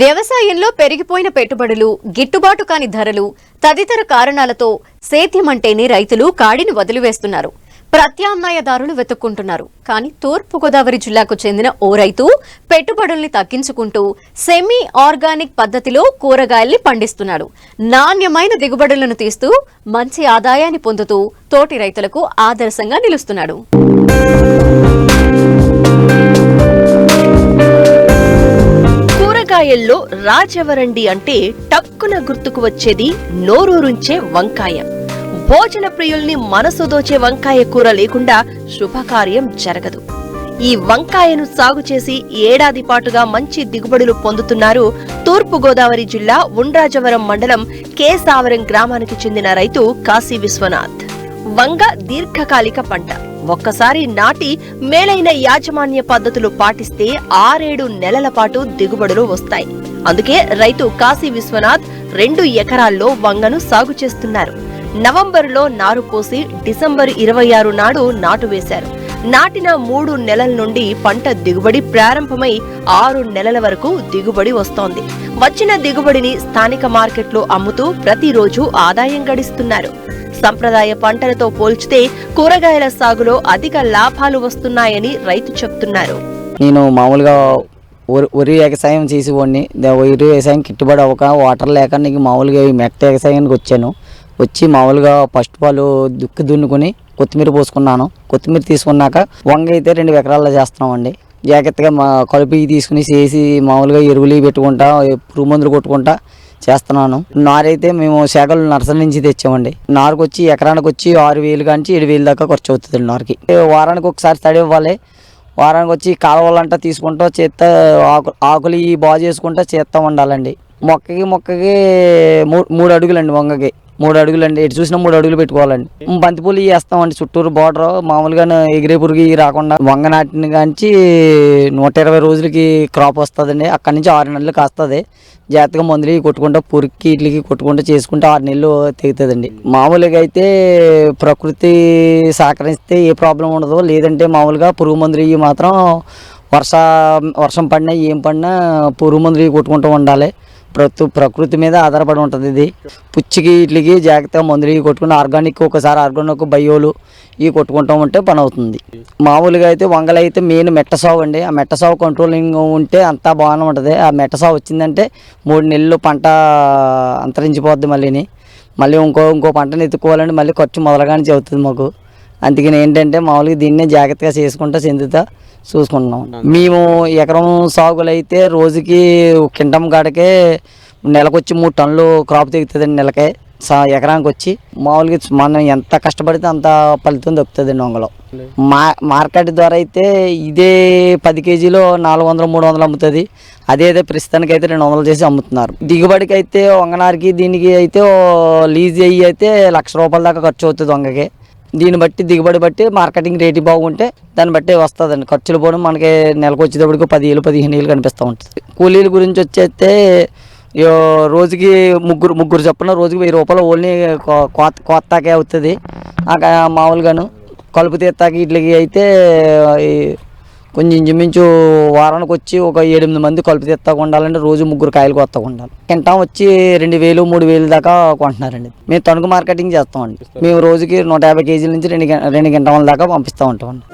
వ్యవసాయంలో పెరిగిపోయిన పెట్టుబడులు గిట్టుబాటు కాని ధరలు తదితర కారణాలతో సేద్యమంటేనే రైతులు కాడిని వదిలివేస్తున్నారు. ప్రత్యామ్నాయదారులు వెతుక్కుంటున్నారు. కానీ తూర్పుగోదావరి జిల్లాకు చెందిన ఓ రైతు పెట్టుబడుల్ని తగ్గించుకుంటూ సెమీ ఆర్గానిక్ పద్ధతిలో కూరగాయల్ని పండిస్తున్నాడు. నాణ్యమైన దిగుబడులను తీస్తూ మంచి ఆదాయాన్ని పొందుతూ తోటి రైతులకు ఆదర్శంగా నిలుస్తున్నాడు. వంకాయల్లో రాజవరండి అంటే టక్కున గుర్తుకు వచ్చేది నోరూరుంచే వంకాయ. భోజన ప్రియుల్ని మనసు దోచే వంకాయ కూర లేకుండా శుభకార్యం జరగదు. ఈ వంకాయను సాగు చేసి ఏడాది పాటుగా మంచి దిగుబడులు పొందుతున్నారు తూర్పు గోదావరి జిల్లా ఉండ్రాజవరం మండలం కేసావరం గ్రామానికి చెందిన రైతు కాశీ విశ్వనాథ్. వంగ దీర్ఘకాలిక పంట. ఒక్కసారి నాటి మేలైన యాజమాన్య పద్ధతులు పాటిస్తే ఆరేడు నెలల పాటు దిగుబడులు వస్తాయి. అందుకే రైతు కాశీ విశ్వనాథ్ రెండు ఎకరాల్లో వంగను సాగు చేస్తున్నారు. నవంబరులో నారు పోసి డిసెంబర్ ఇరవై ఆరు నాడు నాటు వేశారు. నాటిన మూడు నెలల నుండి పంట దిగుబడి ప్రారంభమై ఆరు నెలల వరకు దిగుబడి వస్తోంది. వచ్చిన దిగుబడిని స్థానిక మార్కెట్లో అమ్ముతూ ప్రతిరోజు ఆదాయం గడిస్తున్నారు. సంప్రదాయ పంటలతో పోల్చితే కూరగాయల సాగులో అధిక లాభాలు వస్తున్నాయని రైతు చెప్తున్నారు. నేను మామూలుగా వరి వరి వ్యవసాయం చేసేవాడిని దా- వరి వ్యవసాయం కిట్టుబడి అవ్వక వాటర్ లేక నీకు మామూలుగా ఈ మెట్ట వ్యవసాయానికి వచ్చాను. వచ్చి మామూలుగా ఫస్ట్ పాలు దుక్కి దున్నుకొని కొత్తిమీర పోసుకున్నాను. కొత్తిమీర తీసుకున్నాక వంగ అయితే రెండు ఎకరాల్లో చేస్తున్నామండి. జాగ్రత్తగా మా కలుపు తీసుకుని చేసి మామూలుగా ఎరువులు ఇవి పెట్టుకుంటా పురుగు మందులు కొట్టుకుంటా చేస్తున్నాను. నారైతే మేము శాఖలు నర్సరీ నుంచి తెచ్చామండి. నారుకు వచ్చి ఎకరానికి వచ్చి ఆరు వేలు కాంచి ఏడు వేలు దాకా ఖర్చు అవుతుంది నారుకి. వారానికి ఒకసారి తడి ఇవ్వాలి. వారానికి వచ్చి కాలువలంటా తీసుకుంటూ చేత్త ఆకు ఆకులు బాగు చేసుకుంటూ చేత్తా ఉండాలండి మొక్కకి మొక్కకి మూడు అడుగులండి వంగకి. మూడు అడుగులండి ఎటు చూసినా మూడు అడుగులు పెట్టుకోవాలండి బంతిపూలు ఇవి వేస్తామండి చుట్టూరు బార్డర్ మామూలుగా ఎగిరే పురుగు ఇవి రాకుండా వంగ నాటిన కాంచి నూట ఇరవై రోజులకి క్రాప్ వస్తుందండి. అక్కడి నుంచి ఆరు నెలలు కాస్తుంది. జాగ్రత్తగా మందులు ఇవి కొట్టుకుంటా పురుగుకి ఇట్లకి కొట్టుకుంటూ చేసుకుంటే ఆరు నెలలు తెగుతుందండి. మామూలుగా అయితే ప్రకృతి సహకరిస్తే ఏ ప్రాబ్లం ఉండదు లేదంటే మామూలుగా పురుగు మందులు ఇవి మాత్రం వర్ష వర్షం పడినా ఏం పడినా పురుగు మందులు ఇవి కొట్టుకుంటూ ఉండాలి. ప్రతి ప్రకృతి మీద ఆధారపడి ఉంటుంది ఇది. పుచ్చికి ఇట్లకి జాగ్రత్తగా మందులు ఇవి కొట్టుకుని ఆర్గానిక్ ఒకసారి ఆర్గానిక్ బయోలు ఇవి కొట్టుకుంటూ ఉంటే పని అవుతుంది. మామూలుగా అయితే వంగలు అయితే మెయిన్ మెట్ట సాగు అండి. ఆ మెట్ట సాగు కంట్రోలింగ్ ఉంటే అంతా బాగానే ఉంటుంది. ఆ మెట్ట సాగు వచ్చిందంటే మూడు నెలలు పంట అంతరించిపోద్ది మళ్ళీని. మళ్ళీ ఇంకో ఇంకో పంటను ఎత్తుకోవాలంటే మళ్ళీ ఖర్చు మొదలగానే చెబుతుంది మాకు. అందుకని ఏంటంటే మామూలుగా దీన్నే జాగ్రత్తగా చేసుకుంటా చెందుతా. చూసుకుంటున్నాం. మేము ఎకరం సాగులు అయితే రోజుకి కింటం కాడకే నెలకొచ్చి మూడు టన్నులు క్రాప్ తెగుతుందండి నెలకే. సా ఎకరానికి వచ్చి మామూలుగా మనం ఎంత కష్టపడితే అంత ఫలితం దొరుకుతుందండి వంగలో. మా మార్కెట్ ద్వారా అయితే ఇదే పది కేజీలో నాలుగు వందలు మూడు వందలు అమ్ముతుంది. అదే అదే ప్రస్తుతానికి అయితే రెండు వందలు చేసి అమ్ముతున్నారు. దిగుబడికి అయితే వంగనారికి దీనికి అయితే లీజ్ అయ్యి అయితే లక్ష రూపాయల దాకా ఖర్చు అవుతుంది వంగకి. దీన్ని బట్టి దిగుబడి బట్టి మార్కెటింగ్ రేటు బాగుంటే దాన్ని బట్టి వస్తుందండి. ఖర్చులు పోవడం మనకి నెలకు వచ్చేటప్పటికి పదివేలు పదిహేను వేలు కనిపిస్తూ ఉంటుంది. కూలీల గురించి వచ్చేస్తే రోజుకి ముగ్గురు ముగ్గురు చొప్పున రోజుకి వెయ్యి రూపాయలు ఓన్లీ కోత కోత్తాకే అవుతుంది. మామూలుగాను కలుపు తీస్తాకి ఇట్లకి అయితే కొంచెం ఇంచుమించు వారానికి వచ్చి ఒక ఎనిమిది మంది కలుపు తీస్తాకు ఉండాలంటే రోజు ముగ్గురు కాయలు కొత్తగా ఉండాలి కింటం వచ్చి రెండు వేలు మూడు వేలు దాకా కొంటున్నారండి. మేము తణుకు మార్కెటింగ్ చేస్తామండి. మేము రోజుకి నూట యాభై కేజీల నుంచి రెండు రెండు గింటల దాకా పంపిస్తూ ఉంటామండి.